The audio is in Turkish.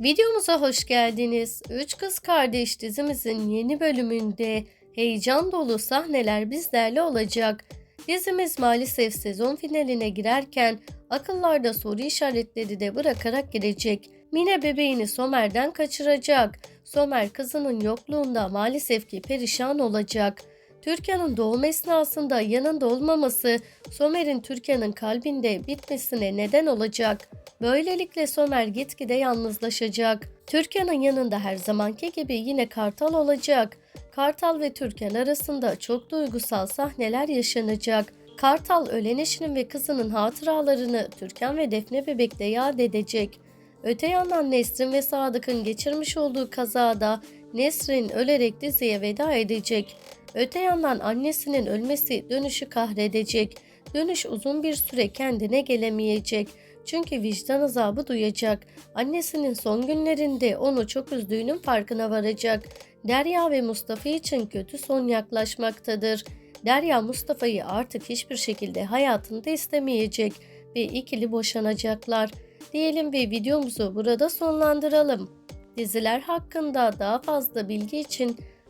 Videomuza hoş geldiniz. Üç Kız Kardeş dizimizin yeni bölümünde heyecan dolu sahneler bizlerle olacak. Dizimiz maalesef sezon finaline girerken akıllarda soru işaretleri de bırakarak girecek. Mine bebeğini Somer'den kaçıracak. Somer kızının yokluğunda maalesef ki perişan olacak. Türkan'ın doğum esnasında yanında olmaması Somer'in Türkan'ın kalbinde bitmesine neden olacak. Böylelikle Somer gitgide yalnızlaşacak. Türkan'ın yanında her zamanki gibi yine Kartal olacak. Kartal ve Türkan arasında çok duygusal sahneler yaşanacak. Kartal ölen eşinin ve kızının hatıralarını Türkan ve Defne bebekte yad edecek. Öte yandan Nesrin ve Sadık'ın geçirmiş olduğu kazada Nesrin ölerek diziye veda edecek. Öte yandan annesinin ölmesi dönüşü kahredecek. Dönüş uzun bir süre kendine gelemeyecek. Çünkü vicdan azabı duyacak. Annesinin son günlerinde onu çok üzdüğünün farkına varacak. Derya ve Mustafa için kötü son yaklaşmaktadır. Derya Mustafa'yı artık hiçbir şekilde hayatında istemeyecek ve ikili boşanacaklar. Diyelim ve videomuzu burada sonlandıralım. Diziler hakkında daha fazla bilgi için